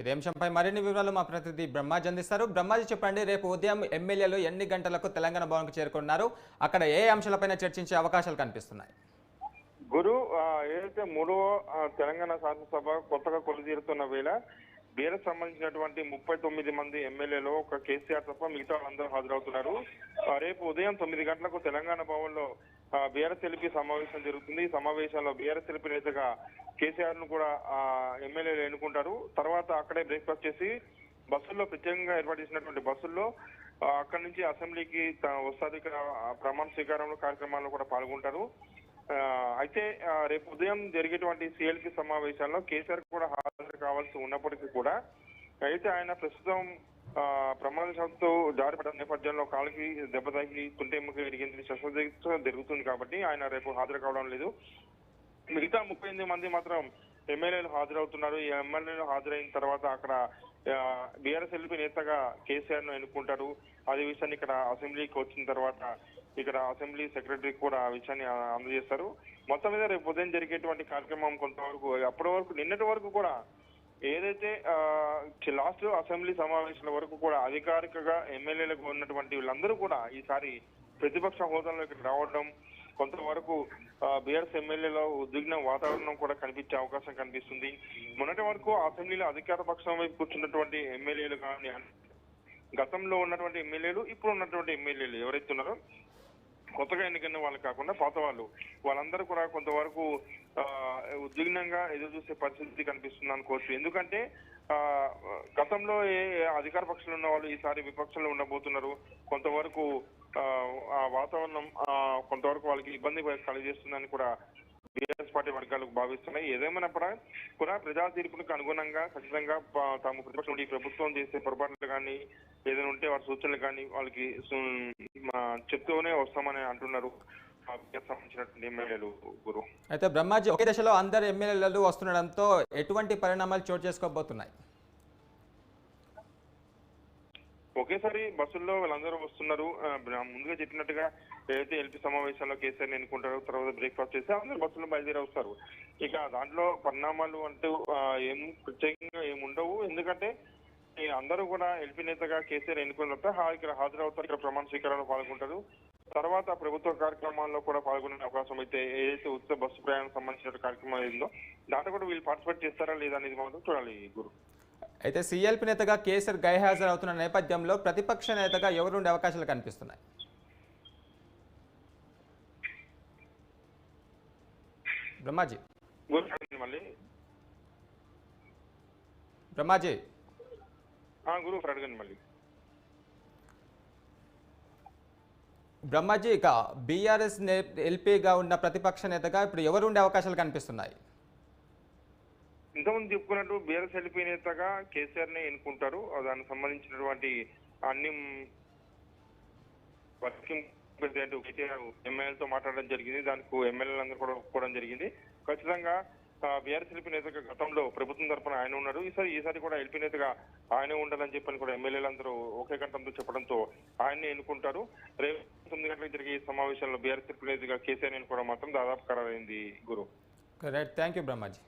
ఇదే అంశంపై మరిన్ని వివరాలు మా ప్రతినిధి బ్రహ్మాజీ అందిస్తారు. బ్రహ్మాజీ చెప్పండి రేపు ఉదయం ఎమ్మెల్యేలు ఎన్ని గంటలకు తెలంగాణ భవన్కు చేరుకున్నారు? అక్కడ ఏ అంశాలపైన చర్చించే అవకాశాలు కనిపిస్తున్నాయి? గురు ఏదైతే మూడవ తెలంగాణ శాసనసభ కొత్తగా కొలుతీరుతున్న వేళ బీఆర్ఎస్ సంబంధించినటువంటి ముప్పై తొమ్మిది మంది ఎమ్మెల్యేలు ఒక కేసీఆర్ తప్ప మిగతా వాళ్ళందరూ హాజరవుతున్నారు. రేపు ఉదయం తొమ్మిది గంటలకు తెలంగాణ భవన్లో బీఆర్ఎస్ ఎల్పీ సమావేశం జరుగుతుంది. ఈ సమావేశంలో బీఆర్ఎస్ ఎల్పీ నేతగా కేసీఆర్ను కూడా ఎమ్మెల్యేలు ఎన్నుకుంటారు. తర్వాత అక్కడే బ్రేక్ఫాస్ట్ చేసి బస్సుల్లో ప్రత్యేకంగా ఏర్పాటు చేసినటువంటి బస్సుల్లో అక్కడి నుంచి అసెంబ్లీకి వస్తాది ఇక్కడ ప్రమాణ స్వీకారంలో కార్యక్రమాల్లో కూడా పాల్గొంటారు. అయితే రేపు ఉదయం జరిగేటువంటి సిఎల్పి సమావేశాల్లో కేసీఆర్ కూడా హాజరు కావాల్సి ఉన్నప్పటికీ కూడా అయితే ఆయన ప్రస్తుతం ప్రమాద ప్రమాదశాత్తు జారిపడ్డ నేపథ్యంలో కాలుకి దెబ్బ తగిలి తుంటెముక విరిగింది శస్త్రచికిత్స జరుగుతుంది కాబట్టి ఆయన రేపు హాజరు కావడం లేదు. మిగతా ముప్పై ఎనిమిది మంది మాత్రం ఎమ్మెల్యేలు హాజరవుతున్నారు. ఈ ఎమ్మెల్యేలు హాజరైన తర్వాత అక్కడ బీఆర్ఎస్ ఎల్పీ నేతగా కేసీఆర్ను ఎన్నుకుంటారు. అదే విషయాన్ని ఇక్కడ అసెంబ్లీకి వచ్చిన తర్వాత ఇక్కడ అసెంబ్లీ సెక్రటరీ కూడా ఆ విషయాన్ని అందజేస్తారు. మొత్తం మీద రేపు ఉదయం జరిగేటువంటి కార్యక్రమం కొంతవరకు అప్పటి వరకు నిన్నటి వరకు కూడా ఏదైతే లాస్ట్ అసెంబ్లీ సమావేశాల వరకు కూడా అధికారికంగా ఎమ్మెల్యేలకు ఉన్నటువంటి వీళ్ళందరూ కూడా ఈసారి ప్రతిపక్ష హోదాలోకి రావడం కొంతవరకు బీఆర్ఎస్ ఎమ్మెల్యేలో ఉద్విగ్న వాతావరణం కూడా కనిపించే అవకాశం కనిపిస్తుంది. మొన్నటి వరకు అసెంబ్లీలో అధికార పక్షం వైపు కూర్చున్నటువంటి ఎమ్మెల్యేలు కానీ గతంలో ఉన్నటువంటి ఎమ్మెల్యేలు ఇప్పుడు ఉన్నటువంటి ఎమ్మెల్యేలు ఎవరైతే ఉన్నారో కొత్తగా ఎన్నికైన వాళ్ళు కాకుండా పాత వాళ్ళు. వాళ్ళందరూ కూడా కొంతవరకు ఉద్విగ్నంగా ఎదురు చూసే పరిస్థితి కనిపిస్తుంది అనుకోవచ్చు. ఎందుకంటే గతంలో ఏ అధికార పక్షంలో ఉన్న వాళ్ళు ఈసారి విపక్షంలో ఉండబోతున్నారు. కొంతవరకు ఆ, వాతావరణం కొంతవరకు వాళ్ళకి ఇబ్బంది కలిగజేస్తుందని కూడా బీఆర్ఎస్ పార్టీ వర్గాలకు భావిస్తున్నాయి. ఏదేమైనప్పుడు కూడా ప్రజా తీర్పులకు అనుగుణంగా ఖచ్చితంగా తాము ప్రతిపక్షం ఈ ప్రభుత్వం చేసే పొరపాట్లు కానీ ఏదైనా ఉంటే వారి సూచనలు కానీ వాళ్ళకి చెప్తూనే వస్తామని అంటున్నారు సంబంధించినటువంటి ఎమ్మెల్యేలు అయితే బ్రహ్మాజీ ఒకే దశలో అందరు ఎమ్మెల్యేలు వస్తుండడంతో ఎటువంటి పరిణామాలు చోటు చేసుకోబోతున్నాయి? ఒకేసారి బస్సుల్లో వీళ్ళందరూ వస్తున్నారు. ముందుగా చెప్పినట్టుగా ఏదైతే ఎల్పీ సమావేశాల్లో కేసీఆర్ ఎన్నుకుంటారో తర్వాత బ్రేక్ఫాస్ట్ చేసి అందరూ బస్సులో బయలుదేరి వస్తారు ఇక దాంట్లో పరిణామాలు అంటూ ఏం ప్రత్యేకంగా ఏమి ఉండవు. ఎందుకంటే అందరూ కూడా ఎల్పీ నేతగా కేసీఆర్ ఎన్నుకున్నప్పుడు ఇక్కడ హాజరవుతారు. ఇక్కడ ప్రమాణ స్వీకారంలో పాల్గొంటారు. తర్వాత ప్రభుత్వ కార్యక్రమాల్లో కూడా పాల్గొనే అవకాశం అయితే ఏదైతే ఉచిత బస్సు ప్రయాణం సంబంధించిన కార్యక్రమం ఏందో దాంట్లో కూడా వీళ్ళు పార్టిసిపేట్ చేస్తారా లేదా అనేది మాత్రం చూడాలి గురు. అయితే సీఎల్పీ నేతగా కేసీఆర్ గైహాజరవుతున్న నేపథ్యంలో ప్రతిపక్ష నేతగా ఎవరుండే అవకాశాలు కనిపిస్తున్నాయి? బ్రహ్మాజీ. బ్రహ్మాజీ. బ్రహ్మాజీ ఇక బీఆర్ఎస్ ఎల్పీగా ఉన్న ప్రతిపక్ష నేతగా ఇప్పుడు ఎవరు ఉండే అవకాశాలు కనిపిస్తున్నాయి? ఇంతకుముందు చెప్పుకున్నట్టు బీఆర్ఎస్ ఎల్పీ నేతగా కేసీఆర్ నే ఎన్నుకుంటారు దానికి సంబంధించినటువంటి అన్ని వర్కింగ్ ప్రెసిడెంట్ కేటీఆర్ ఎమ్మెల్యేలతో మాట్లాడడం జరిగింది. దానికి ఎమ్మెల్యేలందరూ కూడా ఒప్పుకోవడం జరిగింది. ఖచ్చితంగా బీఆర్ఎస్ ఎల్పీ నేతగా గతంలో ప్రభుత్వం తరపున ఆయన ఉన్నారు ఈసారి ఈసారి కూడా ఎల్పీ నేతగా ఆయనే ఉండాలని చెప్పని కూడా ఎమ్మెల్యేలందరూ ఒకే కంఠంతో చెప్పడంతో ఆయన్ని ఎన్నుకుంటారు. రేపు తొమ్మిది గంటలకు జరిగే ఈ సమావేశంలో బీఆర్ఎస్ ఎల్పీ నేతగా కేసీఆర్ ఎన్నుకోవడం మాత్రం దాదాపు ఖరారైంది గురు. Right thank you Brahmaji